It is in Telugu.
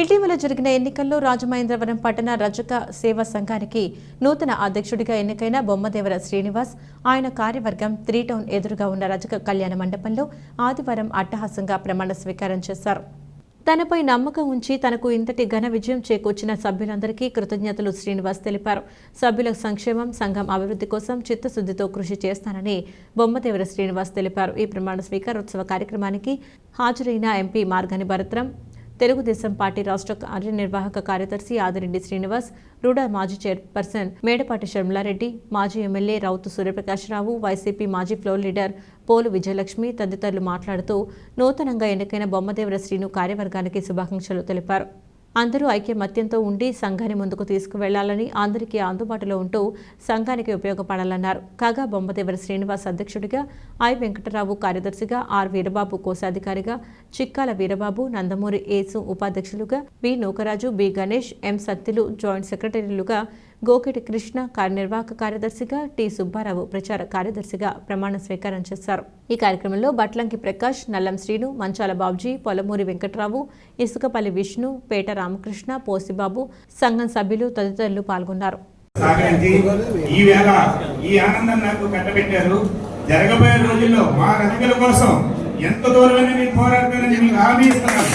ఇటీవల జరిగిన ఎన్నికల్లో రాజమహేంద్రవరం పట్టణ రజక సేవా సంఘానికి నూతన అధ్యక్షుడిగా ఎన్నికైన బొమ్మదేవర శ్రీనివాస్ ఆయన కార్యవర్గం త్రీ టౌన్ ఎదురుగా ఉన్న రజక కళ్యాణ మండపంలో ఆదివారం అట్టహాసంగా ప్రమాణ స్వీకారం చేశారు. తనపై నమ్మకం ఉంచి తనకు ఇంతటి ఘన విజయం చేకూర్చిన సభ్యులందరికీ కృతజ్ఞతలు శ్రీనివాస్ తెలిపారు. సభ్యుల సంక్షేమం సంఘం అభివృద్ధి కోసం చిత్తశుద్ధితో కృషి చేస్తానని బొమ్మదేవర శ్రీనివాస్ తెలిపారు. ఈ ప్రమాణ స్వీకారోత్సవ కార్యక్రమానికి హాజరైన ఎంపీ మార్గని భరత్రం తెలుగుదేశం పార్టీ రాష్ట్ర కార్యనిర్వాహక కార్యదర్శి ఆదిరెడ్డి శ్రీనివాస్ రూడా మాజీ చైర్పర్సన్ మేడపాటి షర్మిలారెడ్డి మాజీ ఎమ్మెల్యే రౌతు సూర్యప్రకాశ్రావు వైసీపీ మాజీ ఫ్లోర్ లీడర్ పోలు విజయలక్ష్మి తదితరులు మాట్లాడుతూ నూతనంగా ఎన్నికైన బొమ్మదేవర శ్రీను కార్యవర్గానికి శుభాకాంక్షలు తెలిపారు. అందరూ ఐక్యమత్యంతో ఉండి సంఘాన్ని ముందుకు తీసుకువెళ్ళాలని అందరికీ అందుబాటులో ఉంటూ సంఘానికి ఉపయోగపడాలన్నారు. కాగా బొమ్మదేవర శ్రీనివాస్ అధ్యక్షుడిగా ఐ వెంకటరావు కార్యదర్శిగా ఆర్ వీరబాబు కోశాధికారిగా చిక్కాల వీరబాబు నందమూరి ఏసు ఉపాధ్యక్షులుగా B Nookaraju B Ganesh M Sattulu joint సెక్రటరీలుగా Gokiti Krishna కార్యనిర్వాహక కార్యదర్శిగా టి. సుబ్బారావు ప్రచార కార్యదర్శిగా ప్రమాణ స్వీకారం చేశారు. ఈ కార్యక్రమంలో బట్లంకి ప్రకాష్ నల్లం శ్రీను మంచాల బాబ్జీ పొలమూరి వెంకట్రావు ఇసుకపల్లి విష్ణు పేట రామకృష్ణ పోసిబాబు సంఘం సభ్యులు తదితరులు పాల్గొన్నారు. ఈ ఆనందం నాకు కట్టబెట్టారు. జరగబోయే రోజుల్లో మా కోసం ఎంత దూరమైనా నేను పోరాడతానని మీకు హామీ ఇస్తున్నాను